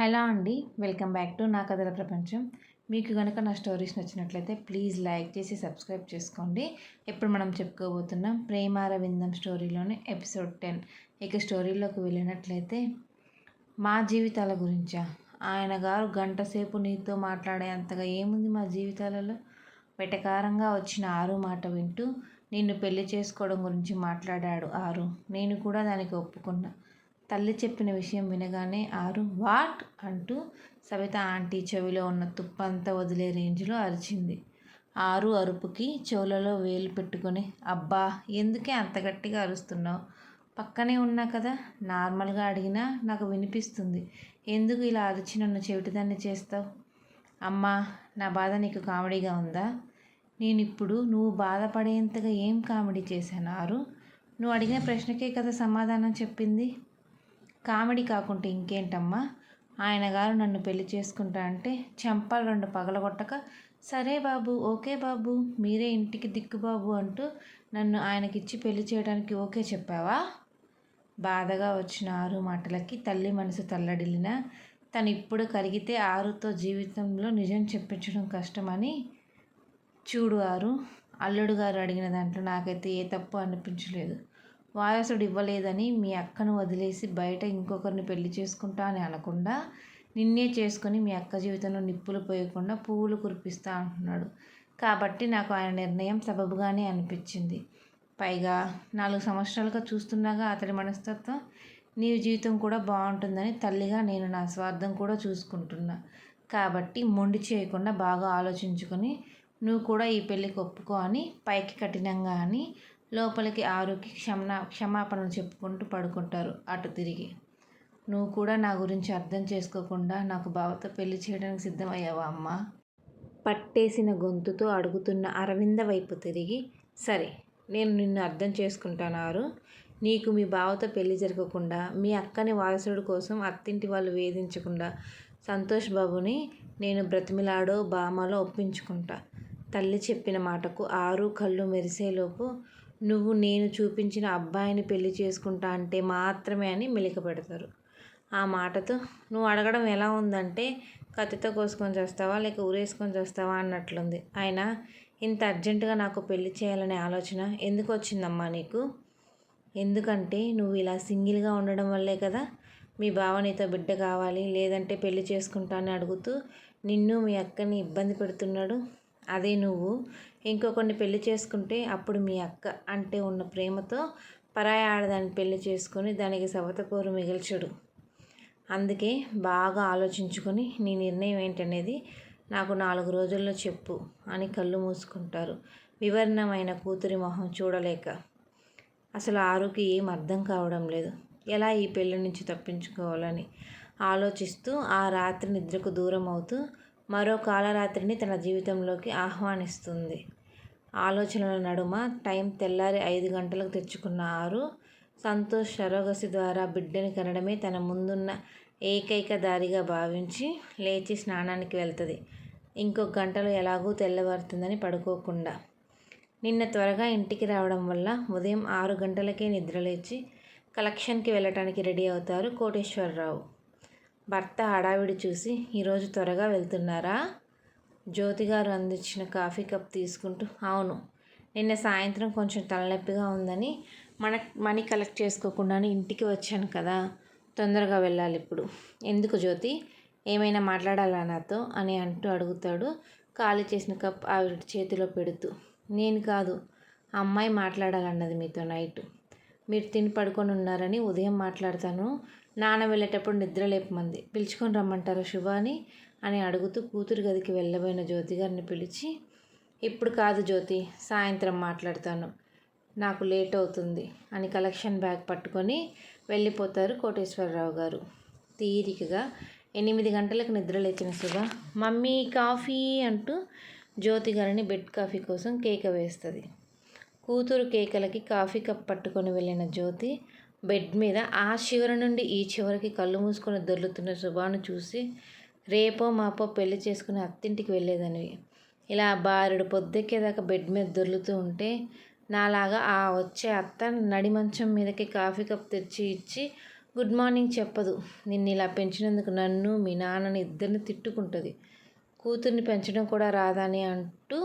Hello అండి welcome back to నా కథల ప్రపంచం. మీకు కనుక నా స్టోరీస్ నచ్చినట్లయితే ప్లీజ్ లైక్ చేసి సబ్స్క్రైబ్ చేసుకోండి. ఇప్పుడు మనం చెప్పుకోబోతున్నాం ప్రేమారవిందం స్టోరీలోని ఎపిసోడ్ టెన్. ఇక స్టోరీలోకి వెళ్ళినట్లయితే మా జీవితాల గురించా? ఆయన గారు గంట సేపు నీతో మాట్లాడే అంతగా ఏముంది మా జీవితాలలో? వెటకారంగా వచ్చిన ఆరు మాట వింటూ నిన్ను పెళ్ళి చేసుకోవడం గురించి మాట్లాడాడు ఆరు. నేను కూడా దానికి ఒప్పుకున్నా. తల్లి చెప్పిన విషయం వినగానే ఆరు వాట్? అంటూ సవిత ఆంటీ చెవిలో ఉన్న తుప్పంతా వదిలే రేంజ్లో అరిచింది. ఆరు అరుపుకి చెవులలో వేలు పెట్టుకొని అబ్బా ఎందుకే అంత గట్టిగా అరుస్తున్నావు? పక్కనే ఉన్నా కదా నార్మల్గా అడిగినా నాకు వినిపిస్తుంది. ఎందుకు ఇలా అరిచి నన్ను చెవిటిదాన్ని చేస్తావు? అమ్మా నా బాధ నీకు కామెడీగా ఉందా? నేను ఇప్పుడు నువ్వు బాధపడేంతగా ఏం కామెడీ చేశాను? ఆరు నువ్వు అడిగిన ప్రశ్నకే కదా సమాధానం చెప్పింది? కామెడీ కాకుంటే ఇంకేంటమ్మా? ఆయన గారు నన్ను పెళ్ళి చేసుకుంటా అంటే చెంపలు రెండు పగలగొట్టక సరే బాబు ఓకే బాబు మీరే ఇంటికి దిక్కు బాబు అంటూ నన్ను ఆయనకిచ్చి పెళ్ళి చేయడానికి ఓకే చెప్పావా? బాధగా వచ్చిన ఆరు మాటలకి తల్లి మనసు తల్లడిల్లిన తను ఇప్పుడు కరిగితే ఆరుతో జీవితంలో నిజం చెప్పించడం కష్టమని. చూడు ఆరు అల్లుడు గారు అడిగిన దాంట్లో నాకైతే ఏ తప్పు అనిపించలేదు. వారసుడు ఇవ్వలేదని మీ అక్కను వదిలేసి బయట ఇంకొకరిని పెళ్ళి చేసుకుంటా అని అనకుండా నిన్నే చేసుకొని మీ అక్క జీవితంలో నిప్పులు పోయకుండా పువ్వులు కురిపిస్తా అంటున్నాడు. కాబట్టి నాకు ఆయన నిర్ణయం సబబుగానే అనిపించింది. పైగా నాలుగు సంవత్సరాలుగా చూస్తున్నాగా అతడి మనస్తత్వం నీ జీవితం కూడా బాగుంటుందని తల్లిగా నేను నా స్వార్థం కూడా చూసుకుంటున్నా. కాబట్టి మొండి చేయకుండా బాగా ఆలోచించుకొని నువ్వు కూడా ఈ పెళ్ళికి ఒప్పుకో అని పైకి కఠినంగా అని లోపలికి ఆరుకి క్షమణ క్షమాపణలు చెప్పుకుంటూ పడుకుంటారు. అటు తిరిగి నువ్వు కూడా నా గురించి అర్థం చేసుకోకుండా నాకు బావతో పెళ్ళి చేయడానికి సిద్ధమయ్యావా అమ్మా? పట్టేసిన గొంతుతో అడుగుతున్న అరవింద వైపు తిరిగి సరే నేను నిన్ను అర్థం చేసుకుంటానారు నీకు మీ బావతో పెళ్ళి జరగకుండా మీ అక్కని వారసుడు కోసం అత్తింటి వాళ్ళు వేధించకుండా సంతోష్ బాబుని నేను బ్రతిమిలాడో బామలో ఒప్పించుకుంటా. తల్లి చెప్పిన మాటకు ఆరు కళ్ళు మెరిసేలోపు నువ్వు నేను చూపించిన అబ్బాయిని పెళ్ళి చేసుకుంటా అంటే మాత్రమే అని మెలిక పెడతారు. ఆ మాటతో నువ్వు అడగడం ఎలా ఉందంటే కత్తితో కోసుకొని చేస్తావా లేక ఊరేసుకొని చేస్తావా అన్నట్లుంది. ఆయన ఇంత అర్జెంటుగా నాకు పెళ్ళి చేయాలనే ఆలోచన ఎందుకు వచ్చిందమ్మా నీకు? ఎందుకంటే నువ్వు ఇలా సింగిల్గా ఉండడం వల్లే కదా మీ బావ నీతో బిడ్డ కావాలి లేదంటే పెళ్ళి చేసుకుంటా అని అడుగుతూ నిన్ను మీ అక్కని ఇబ్బంది పెడుతున్నాడు. అదే నువ్వు. ఇంకొకరిని పెళ్ళి చేసుకుంటే అప్పుడు మీ అక్క అంటే ఉన్న ప్రేమతో పరాయి ఆడదాన్ని పెళ్ళి చేసుకొని దానికి సవతకూరు మిగిల్చడు. అందుకే బాగా ఆలోచించుకొని నీ నిర్ణయం ఏంటనేది నాకు నాలుగు రోజుల్లో చెప్పు అని కళ్ళు మూసుకుంటారు. వివరణమైన కూతురి మొహం చూడలేక. అసలు ఆరుకి ఏం అర్థం కావడం లేదు. ఎలా ఈ పెళ్ళి నుంచి తప్పించుకోవాలని ఆలోచిస్తూ ఆ రాత్రి నిద్రకు దూరం అవుతూ మరో కాలరాత్రిని తన జీవితంలోకి ఆహ్వానిస్తుంది. ఆలోచనల నడుమ టైం తెల్లారి ఐదు గంటలకు తెచ్చుకున్న ఆరు సంతోష్ సరోగసి ద్వారా బిడ్డని కనడమే తన ముందున్న ఏకైక దారిగా భావించి లేచి స్నానానికి వెళ్తుంది. ఇంకొక గంటలో ఎలాగూ తెల్లవారుతుందని పడుకోకుండా. నిన్న త్వరగా ఇంటికి రావడం వల్ల ఉదయం ఆరు గంటలకే నిద్రలేచి కలెక్షన్కి వెళ్ళటానికి రెడీ అవుతారు కోటేశ్వరరావు. భర్త హడావిడి చూసి ఈరోజు త్వరగా వెళ్తున్నారా? జ్యోతి గారు అందించిన కాఫీ కప్ తీసుకుంటూ అవును నిన్న సాయంత్రం కొంచెం తలనొప్పిగా ఉందని మన మనీ కలెక్ట్ చేసుకోకుండానే ఇంటికి వచ్చాను కదా తొందరగా వెళ్ళాలి ఇప్పుడు. ఎందుకు జ్యోతి? ఏమైనా మాట్లాడాలా నాతో? అని అంటూ అడుగుతాడు ఖాళీ చేసిన కప్ ఆవిడ చేతిలో పెడుతూ. నేను కాదు అమ్మాయి మాట్లాడాలన్నది మీతో నైట్. మీరు తిని పడుకొని ఉన్నారని ఉదయం మాట్లాడతాను. నాన్న వెళ్ళేటప్పుడు నిద్ర లేపమంది. పిలుచుకొని రమ్మంటారు శుభాని అని అడుగుతూ కూతురు గదికి వెళ్ళబోయిన జ్యోతి గారిని పిలిచి ఇప్పుడు కాదు జ్యోతి సాయంత్రం మాట్లాడతాను. నాకు లేట్ అవుతుంది అని కలెక్షన్ బ్యాగ్ పట్టుకొని వెళ్ళిపోతారు కోటేశ్వరరావు గారు. తీరికగా ఎనిమిది గంటలకు నిద్ర లేచిన శుభ మమ్మీ కాఫీ అంటూ జ్యోతి గారిని బెడ్ కాఫీ కోసం కేక వేస్తుంది. కూతురు కేకలకి కాఫీ కప్ పట్టుకొని వెళ్ళిన జ్యోతి బెడ్ మీద ఆ చివరి నుండి ఈ చివరికి కళ్ళు మూసుకొని దొర్లుతున్న శుభాను చూసి రేపో మాపో పెళ్ళి చేసుకుని అత్తింటికి వెళ్ళేదానివి ఇలా బారుడు పొద్దెక్కేదాకా బెడ్ మీద దొర్లుతూ ఉంటే నాలాగా ఆ వచ్చే అత్త నడి మంచం మీదకి కాఫీ కప్ తెచ్చి ఇచ్చి గుడ్ మార్నింగ్ చెప్పదు. నిన్ను ఇలా పెంచినందుకు నన్ను మీ నాన్నని ఇద్దరిని తిట్టుకుంటుంది. కూతుర్ని పెంచడం కూడా రాదని అంటూ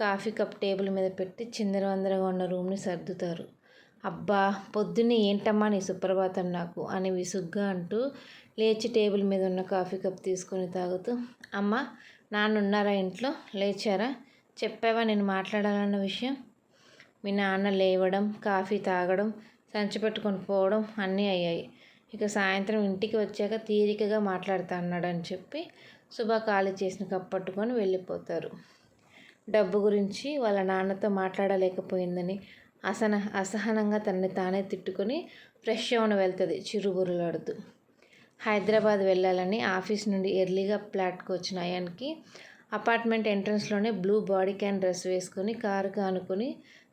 కాఫీ కప్ టేబుల్ మీద పెట్టి చిందరవందరగా ఉన్న రూమ్ని సర్దుతారు. అబ్బా పొద్దున్నే ఏంటమ్మా నీ సుప్రభాతం నాకు అని విసుగ్గా అంటూ లేచి టేబుల్ మీద ఉన్న కాఫీ కప్ తీసుకొని తాగుతూ అమ్మ నాన్న ఉన్నారా ఇంట్లో? లేచారా? చెప్పావా నేను మాట్లాడాలన్న విషయం? మీ నాన్న లేవడం కాఫీ తాగడం సంచి పెట్టుకొని పోవడం అన్నీ అయ్యాయి. ఇక సాయంత్రం ఇంటికి వచ్చాక తీరికగా మాట్లాడుతా అన్నాడని చెప్పి శుభ ఖాళీ చేసిన కప్ పట్టుకొని వెళ్ళిపోతారు. డబ్బు గురించి వాళ్ళ నాన్నతో మాట్లాడలేకపోయిందని అసహన అసహనంగా తనని తానే తిట్టుకొని ఫ్రెష్ అవును వెళ్తుంది చిరుబురులాడుతూ హైదరాబాద్ వెళ్ళాలని ఆఫీస్ నుండి ఎర్లీగా ఫ్లాట్కి వచ్చిన అయాన్కి అపార్ట్మెంట్ ఎంట్రన్స్లోనే బ్లూ బాడీ క్యాన్ డ్రెస్ వేసుకొని కారుగా ఆనుకొని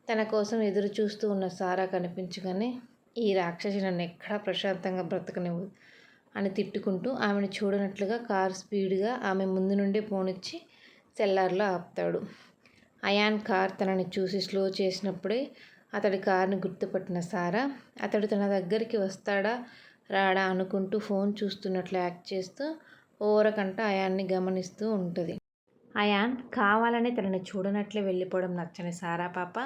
తన కోసం ఎదురు చూస్తూ ఉన్న సారా కనిపించగానే ఈ రాక్షసి నన్ను ఎక్కడా ప్రశాంతంగా బ్రతకనివ్వు అని తిట్టుకుంటూ ఆమెను చూడనట్లుగా కారు స్పీడ్గా ఆమె ముందు నుండి పోనిచ్చి సెల్లార్లో ఆపుతాడు. అయాన్ కార్ తనని చూసి స్లో చేసినప్పుడే అతడి కారుని గుర్తుపట్టిన సారా అతడు తన దగ్గరికి వస్తాడా రాడా అనుకుంటూ ఫోన్ చూస్తున్నట్లు యాక్ట్ చేస్తూ ఓరకంట అయాన్ని గమనిస్తూ ఉంటుంది. అయాన్ కావాలని తనని చూడనట్లే వెళ్ళిపోవడం నచ్చని సారా పాప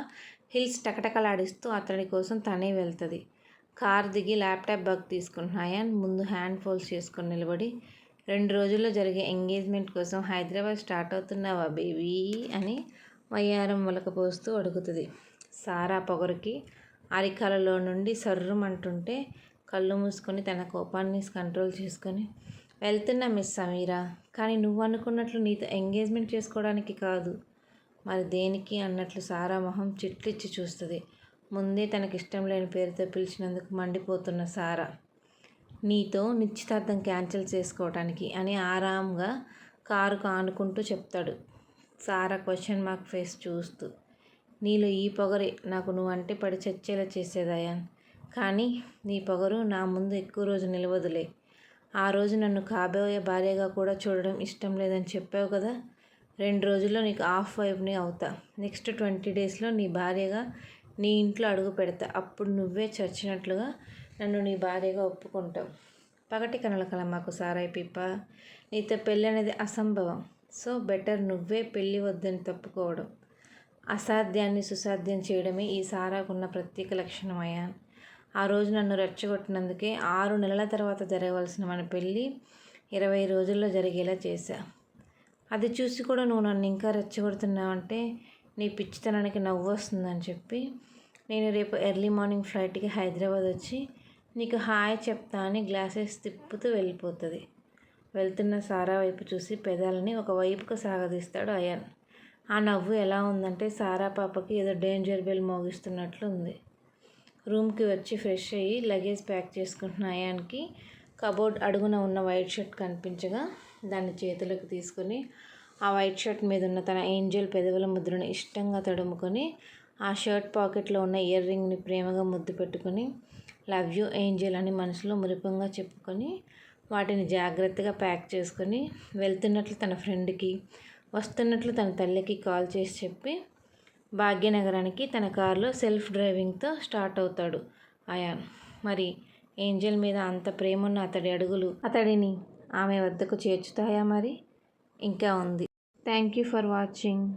హిల్స్ టకటకలాడిస్తూ అతడి కోసం తనే వెళ్తుంది. కార్ దిగి ల్యాప్టాప్ బగ్ తీసుకున్న అయాన్ ముందు హ్యాండ్ ఫోల్స్ చేసుకొని నిలబడి రెండు రోజుల్లో జరిగే ఎంగేజ్మెంట్ కోసం హైదరాబాద్ స్టార్ట్ అవుతున్నావా బేబీ అని వయ్యారం మొలకపోస్తూ అడుగుతుంది. సారా పొగరికి అరికాలలో నుండి సర్రుమంటుంటే కళ్ళు మూసుకొని తన కోపాన్ని కంట్రోల్ చేసుకొని వెళ్తున్నా మిస్ సమీరా కానీ నువ్వు అనుకున్నట్లు నీతో ఎంగేజ్మెంట్ చేసుకోవడానికి కాదు. మరి దేనికి? అన్నట్లు సారా మొహం చిట్లిచ్చి చూస్తుంది. ముందే తనకిష్టం లేని పేరుతో పిలిచినందుకు మండిపోతున్న సారా నీతో నిశ్చితార్థం క్యాన్సిల్ చేసుకోవటానికి అని ఆరాంగా కారుకు ఆనుకుంటూ చెప్తాడు. సారా క్వశ్చన్ మార్క్ ఫేస్ చూస్తూ. నీలో ఈ పొగరే నాకు నువ్వంటే పడి చచ్చేలా చేసేదయాన్. కానీ నీ పొగరు నా ముందు ఎక్కువ రోజు నిలవదులే. ఆ రోజు నన్ను కాబోయే భార్యగా కూడా చూడడం ఇష్టం లేదని చెప్పావు కదా? రెండు రోజుల్లో నీకు ఆఫ్ వైఫ్ని అవుతా. నెక్స్ట్ ట్వంటీ డేస్లో నీ భార్యగా నీ ఇంట్లో అడుగు పెడతా. అప్పుడు నువ్వే చచ్చినట్లుగా నన్ను నీ భార్యగా ఒప్పుకుంటావు. పగటి కనల కల మాకు సారాయి పిప్ప. నీతో పెళ్ళి అనేది అసంభవం. సో బెటర్ నువ్వే పెళ్ళి వద్దని తప్పుకోవడం. అసాధ్యాన్ని సుసాధ్యం చేయడమే ఈ సారాకున్న ప్రత్యేక లక్షణమయ్యా ఆ రోజు నన్ను రెచ్చగొట్టినందుకే ఆరు నెలల తర్వాత జరగవలసిన మన పెళ్ళి ఇరవై రోజుల్లో జరిగేలా చేశా. అది చూసి కూడా నువ్వు నన్ను ఇంకా రెచ్చగొడుతున్నావంటే నీ పిచ్చితనానికి నవ్వు వస్తుందని చెప్పి నేను రేపు ఎర్లీ మార్నింగ్ ఫ్లైట్కి హైదరాబాద్ వచ్చి నీకు హాయ్ చెప్తా అని గ్లాసెస్ తిప్పుతూ వెళ్ళిపోతుంది. వెళ్తున్న సారా వైపు చూసి పెదాలని ఒకవైపుకు సాగదీస్తాడు అయాన్. ఆ నవ్వు ఎలా ఉందంటే సారా పాపకి ఏదో డేంజర్ బెల్ మోగిస్తున్నట్లు ఉంది. రూమ్కి వచ్చి ఫ్రెష్ అయ్యి లగేజ్ ప్యాక్ చేసుకుంటున్న అయాన్కి కబోర్డ్ అడుగున ఉన్న వైట్ షర్ట్ కనిపించగా దాన్ని చేతులకు తీసుకొని ఆ వైట్ షర్ట్ మీద ఉన్న తన ఏంజల్ పెదవుల ముద్రను ఇష్టంగా తడుముకొని ఆ షర్ట్ పాకెట్లో ఉన్న ఇయర్ రింగ్ని ప్రేమగా ముద్దు పెట్టుకొని లవ్ యూ ఏంజల్ అని మనసులో మురిపంగా చెప్పుకొని వాటిని జాగ్రత్తగా ప్యాక్ చేసుకొని వెళ్తున్నట్లు తన ఫ్రెండ్కి వస్తున్నట్లు తన తల్లికి కాల్ చేసి చెప్పి భాగ్యనగరానికి తన కారులో సెల్ఫ్ డ్రైవింగ్తో స్టార్ట్ అవుతాడు అయాన్. మరి ఏంజల్ మీద అంత ప్రేమ ఉన్న అతడి అడుగులు అతడిని ఆమె వద్దకు చేర్చుతాయా మరి? ఇంకా ఉంది. Thank you for watching.